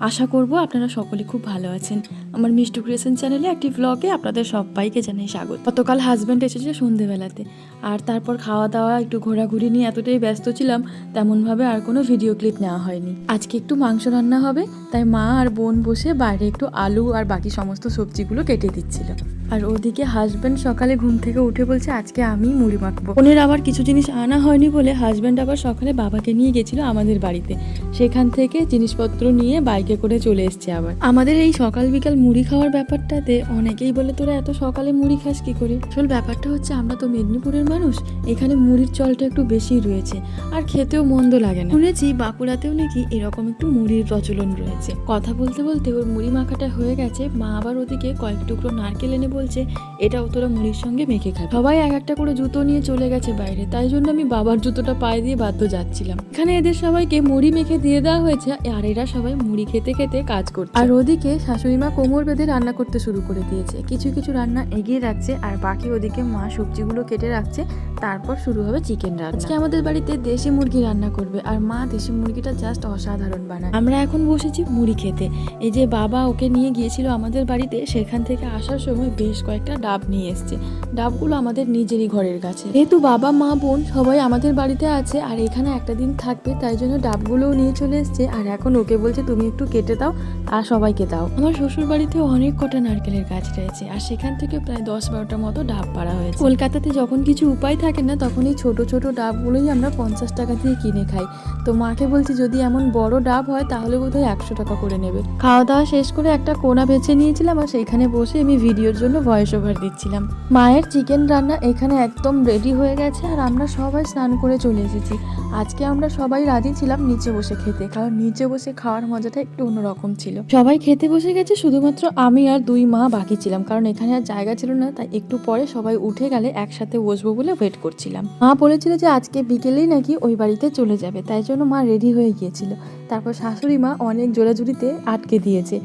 আশা করব আপনারা সকলে খুব ভালো আছেন। আমার মিষ্টু ক্রিয়েশন চ্যানেলে একটি ব্লগে আপনাদের সবাইকে জানাই স্বাগত। গতকাল হাজব্যান্ড এসেছে সন্ধেবেলাতে, আর তারপর খাওয়া দাওয়া একটু ঘোরাঘুরি নিয়ে এতটাই ব্যস্ত ছিলাম, তেমনভাবে আর কোনো ভিডিও ক্লিপ নেওয়া হয়নি। আজকে একটু মাংস রান্না হবে, তাই মা আর বোন বসে বাইরে একটু আলু আর বাকি সমস্ত সবজিগুলো কেটে দিচ্ছিল। আর ওদিকে হাজব্যান্ড সকালে ঘুম থেকে উঠে বলছে, আজকে আমি মুড়ি মাখবো। বোনের আবার কিছু জিনিস আনা হয়নি বলে হাজব্যান্ড আবার সকালে বাবাকে নিয়ে গেছিল আমাদের বাড়িতে। সেখান থেকে জিনিসপত্র নিয়ে বাইকে করে চলে এসছে আবার। আমাদের এই সকাল বিকাল মুড়ি খাওয়ার ব্যাপারটাতে অনেকেই বলে, তোরা এত সকালে মুড়ি খাস কি করে? আসল ব্যাপারটা হচ্ছে, আমরা তো মেদিনীপুরের মানুষ, এখানে মুড়ির চলটা একটু বেশি রয়েছে আর খেতেও মন্দ লাগে না। শুনেছি বাঁকুড়াতেও নাকি এরকম একটু মুড়ির প্রচলন রয়েছে। কথা বলতে বলতে ওর মুড়ি মাখাটা হয়ে গেছে, মা আবার ওদিকে কয়েক টুকরো নারকেল এনে বলছে, এটাও তোরা মুড়ির সঙ্গে মেখে খাবে। সবাই এক একটা করে জুতো নিয়ে চলে গেছে বাইরে, তাই জন্য আমি বাবার জুতোটা পায়ে দিয়ে বাধ্য যাচ্ছিলাম। এখানে এদের সবাইকে মুড়ি মেখে দিয়ে দেওয়া হয়েছে, আর এরা সবাই মুড়ি খেতে খেতে কাজ করছে। আর ওদিকে শাশুড়ি মা কোমর বেঁধে রান্না করতে শুরু করে দিয়েছে। কিছু কিছু রান্না এগিয়ে রাখছে আর বাকি ওদিকে মা সবজিগুলো কেটে রাখছে। তারপর শুরু হবে চিকেন রান্না। আজকে আমাদের বাড়িতে দেশি মুরগি রান্না করবে আর মা দেশি মুরগিটা জাস্ট অসাধারণ বানায়। আমরা এখন বসেছি মুড়ি খেতে। এই যে বাবা ওকে নিয়ে গিয়েছিল আমাদের বাড়িতে সেখান থেকে আসার সময় বেশ কয়েকটা ডাব নিয়ে এসছে। ডাবগুলো আমাদের নিজেরই ঘরের কাছে। যেহেতু বাবা মা বোন সবাই আমাদের বাড়িতে আছে আর এখানে একটা দিন থাকবে তাই জন্য ডাবগুলোও নিয়ে চলে এসছে। আর এখন ওকে বলছে তুমি একটু কেটে দাও, আর সবাইকে দাও। আমার শ্বশুর বাড়িতেও অনেক কটা নারকেলের গাছ রয়েছে, আর সেখান থেকে প্রায় দশ বারোটা মতো ডাব পাড়া হয়েছে। কলকাতাতে যখন কিছু উপায় থাকে না, তখন এই ছোট ছোট ডাবগুলোই আমরা পঞ্চাশ টাকা দিয়ে কিনে খাই। তো মাকে বলছি, যদি এমন বড় ডাব হয়, তাহলে বোধহয় একশো টাকা করে নেবে। খাওয়া দাওয়া শেষ করে একটা কোনা বেছে নিয়েছিলাম, আর সেইখানে বসে আমি ভিডিওর জন্য ভয়েস ওভার দিচ্ছিলাম। মায়ের চিকেন রান্না এখানে একদম রেডি হয়ে গেছে, আর আমরা সবাই স্নান করে চলে এসেছি। আজকে আমরা সবাই রাজি ছিলাম নিচে বসে খেতে, কারণ নিচে বসে খাওয়ার মজাটা একটু অন্যরকম ছিল। সবাই খেতে বসে গেছে শুধুমাত্র আমি আর দুই মা বাকি ছিলাম কারণ এখানে আর জায়গা ছিল না তাই একটু পরে সবাই উঠে গেলে একসাথে বসবো বলে ওয়েট করছিলাম। মা বলেছিল যে আজকে বিকেলেই নাকি ওই বাড়িতে চলে যাবে তাই জন্য মা রেডি হয়ে গিয়েছিল। তারপর শাশুড়ি মা অনেক জোরাজুরিতে আটকে দিয়েছে।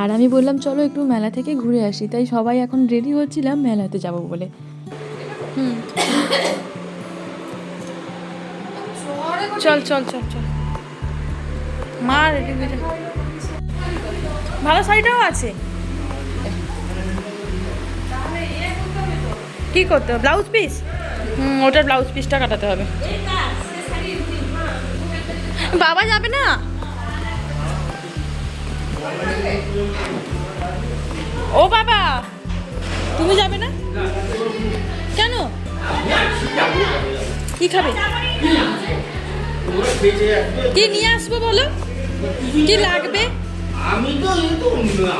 আর আমি বললাম চলো একটু মেলা থেকে ঘুরে আসি। তাই সবাই এখন রেডি হচ্ছিলাম মেলাতে যাব বলে। হুম। চল চল চল চল। মা রেডি হয়ে ভালো শাড়িটাও আছে। কি করতে হবে? ব্লাউজ পিস হুম, ওটার ব্লাউজ পিসটা কাটাতে হবে। বাবা যাবে না? ও বাবা, তুমি যাবে না? কেন? কি খাবে? কি নিয়ে আসব বলো? কি লাগবে? আমি তো এই তো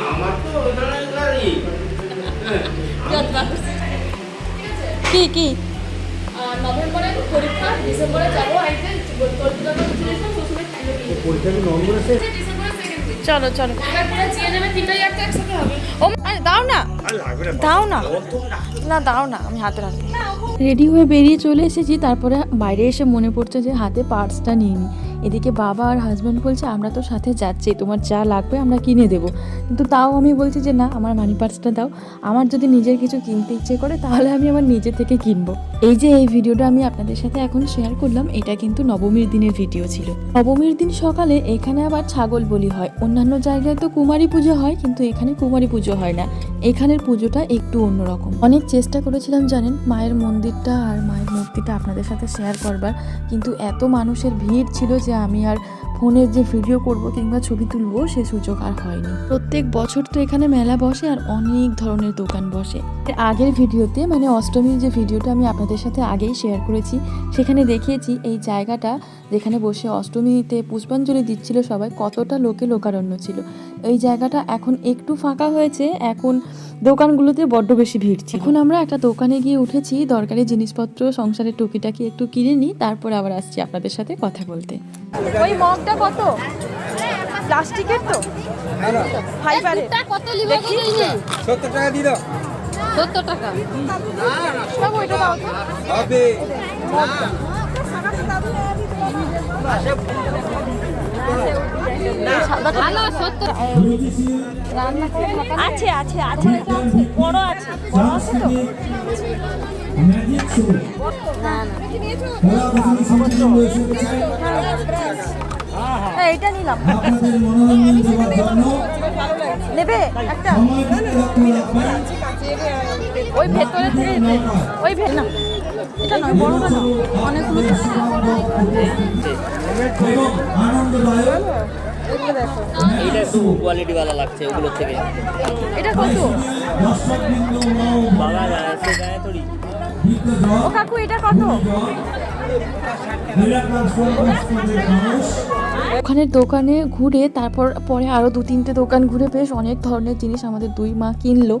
আমার তো ওখানে গাড়ি। কি কি? নভেম্বরে পরীক্ষা ডিসেম্বরে যাব চলো চলো। দাও না। না দাও না। না। দাও না আমি হাতে রাখব। রেডি হয়ে বেরিয়ে চলে এসেছি তারপরে বাইরে এসে মনে পড়ছে যে হাতে পার্সটা নিয়ে নিই এদিকে বাবা আর হাজব্যান্ড বলছে, আমরা তো সাথে যাচ্ছি, তোমার যা লাগবে আমরা কিনে দেবো। কিন্তু তাও আমি বলছি যে, না, আমার মানি পার্সটা দাও। আমার যদি নিজের কিছু কিনতে ইচ্ছে করে, তাহলে আমি আমার নিজে থেকে কিনবো। এই যে এই ভিডিওটা আমি আপনাদের সাথে এখন শেয়ার করলাম, এটা কিন্তু নবমীর দিনের ভিডিও ছিল। নবমীর দিন সকালে এখানে আবার ছাগল বলি হয়। অন্যান্য জায়গায় তো কুমারী পুজো হয়, কিন্তু এখানে কুমারী পুজো হয় না। এখানের পুজোটা একটু অন্যরকম। অনেক চেষ্টা করেছিলাম, জানেন, মায়ের মন্দিরটা আর মায়ের মূর্তিটা আপনাদের সাথে শেয়ার করবার, কিন্তু এত মানুষের ভিড় ছিল যে আমি আর ফোনের যে ভিডিও করব কিংবা ছবি তুলবো, সে সুযোগ আর হয়নি। প্রত্যেক বছর তো এখানে মেলা বসে আর অনেক ধরনের দোকান বসে। আগের ভিডিওতে মানে অষ্টমীর যে ভিডিওটা আমি আপনাদের সাথে আগেই শেয়ার করেছি, সেখানে দেখিয়েছি এই জায়গাটা যেখানে বসে অষ্টমীতে পুষ্পাঞ্জলি দিচ্ছিল সবাই, কতটা লোকে লোকারণ্য ছিল। এই জায়গাটা এখন একটু ফাঁকা হয়েছে, এখন দোকানগুলোতে বড্ড বেশি ভিড় ছিল। এখন আমরা একটা দোকানে গিয়ে উঠেছি, দরকারি জিনিসপত্র, সংসারের টুকিটাকি একটু কিনে নিই, তারপর আবার আসছি আপনাদের সাথে কথা বলতে। ওই মগটা কত? প্লাস্টিকের তো? ফাইবারের। কত লিবে সত্তর টাকা দিয়ে দাও। সত্তর টাকা। বাবু এটা দাও। হবে। আছে আছে আছে। বড় আছে বড় আছে তো। হ্যাঁ এটা নিলাম আপনাদের নেবে একটা ওই ভেতরে থেকে ওই ভে না এটা নয় বড়টা অনেকগুলো আনন্দদায়ক একটু কোয়ালিটি ভালো লাগছে ওগুলোর থেকে এটা কত বাবা তোরই বৃদ্ধ ও কাকু, এটা কত? মিরাক্লাস ওখানের দোকানে ঘুরে তারপর, পরে আরও দু তিনটে দোকান ঘুরে বেশ অনেক ধরনের জিনিস আমাদের দুই মা কিনলো।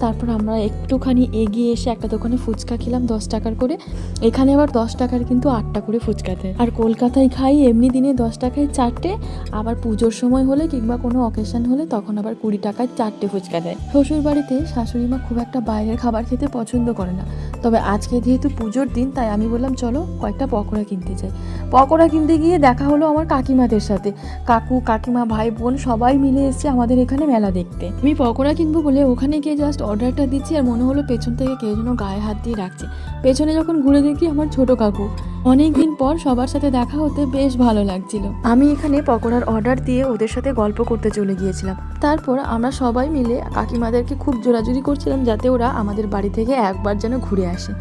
তারপর আমরা একটুখানি এগিয়ে এসে একটা দোকানে ফুচকা খেলাম দশ টাকার করে। এখানে আবার দশ টাকার কিন্তু আটটা করে ফুচকা দেয়। আর কলকাতায় খাই এমনি দিনে দশ টাকায় চারটে, আবার পুজোর সময় হলে কিংবা কোনো অকেশন হলে তখন আবার কুড়ি টাকায় চারটে ফুচকা দেয়। শ্বশুর বাড়িতে শাশুড়ি মা খুব একটা বাইরের খাবার খেতে পছন্দ করে না। তবে আজকে যেহেতু পুজোর দিন, তাই আমি বললাম, চলো কয়েকটা পকোড়া কিনতে যাই। পকোড়া কিনতে গিয়ে দেখা হলো আমার কাকিমাদের সাথে। কাকু, কাকিমা, ভাই, বোন সবাই মিলে এসেছে আমাদের এখানে মেলা দেখতে। আমি পকোড়া কিনবো বলে ওখানে গিয়ে জাস্ট অর্ডারটা দিচ্ছি আর মনে হলো পেছন থেকে কেউ যেন গায়ে হাত দিয়ে রাখছে পেছনে যখন ঘুরে দেখি আমার ছোট কাকু। অনেক দিন পর সবার সাথে দেখা হতে বেশ ভালো লাগছিল। আমি এখানে পকোড়ার অর্ডার দিয়ে ওদের সাথে গল্প করতে চলে গিয়েছিলাম। তারপর আমরা সবাই মিলে কাকিমাদেরকে খুব জোরাজুরি করছিলাম যাতে ওরা আমাদের বাড়ি থেকে একবার যেন ঘুরে আসে।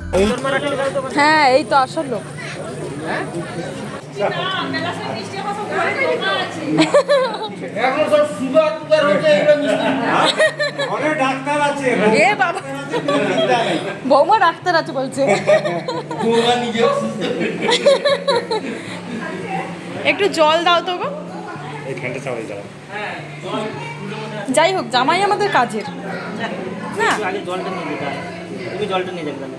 হ্যাঁ এই তো আসলো। এখন সব সুগার টুগার হচ্ছে ডাক্তার আছে এ বাবা। বৌমা ডাক্তার আছে বলছে। বৌমা একটু জল দাও তো গো। এইখানটা যাই হোক জামাই আমাদের কাজের। না। আগে জলটা নিয়ে যেতে তুমি জলটা নিয়ে যাবে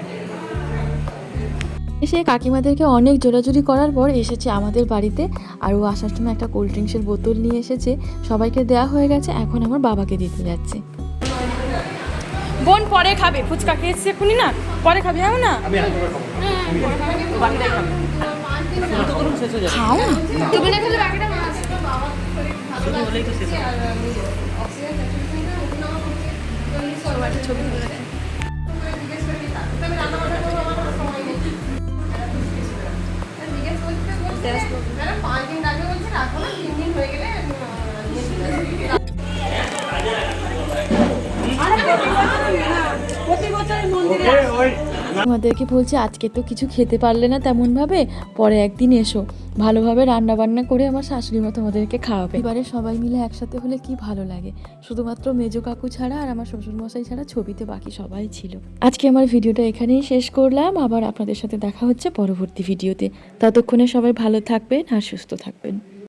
এসে কাকিমাদেরকে অনেক জোরাজুরি করার পর এসেছে আমাদের বাড়িতে। আর ও আসার সময় একটা কোল্ড ড্রিঙ্কসের বোতল নিয়ে এসেছে। সবাইকে দেওয়া হয়ে গেছে এখন আমার বাবাকে দিতে যাচ্ছে। বোন পরে খাবে ফুচকা খেয়েছে এক্ষুনি না পরে খাবি হ্যাঁ না খাও তুমি না খেলে বাকিটা মাছ আমাদেরকে বলছে, আজকে তো কিছু খেতে পারলে না তেমন ভাবে পরে একদিন এসো। ভালোভাবে রান্না বান্না করে আমার শাশুড়ি মা তোমাদেরকে খাওয়াবে। এবারে সবাই মিলে একসাথে হলে কি ভালো লাগে। শুধুমাত্র মেজো কাকু ছাড়া আর আমার শ্বশুর মশাই ছাড়া ছবিতে বাকি সবাই ছিল। আজকে আমার ভিডিওটা এখানেই শেষ করলাম। আবার আপনাদের সাথে দেখা হচ্ছে পরবর্তী ভিডিওতে। ততক্ষণে সবাই ভালো থাকবেন আর সুস্থ থাকবেন।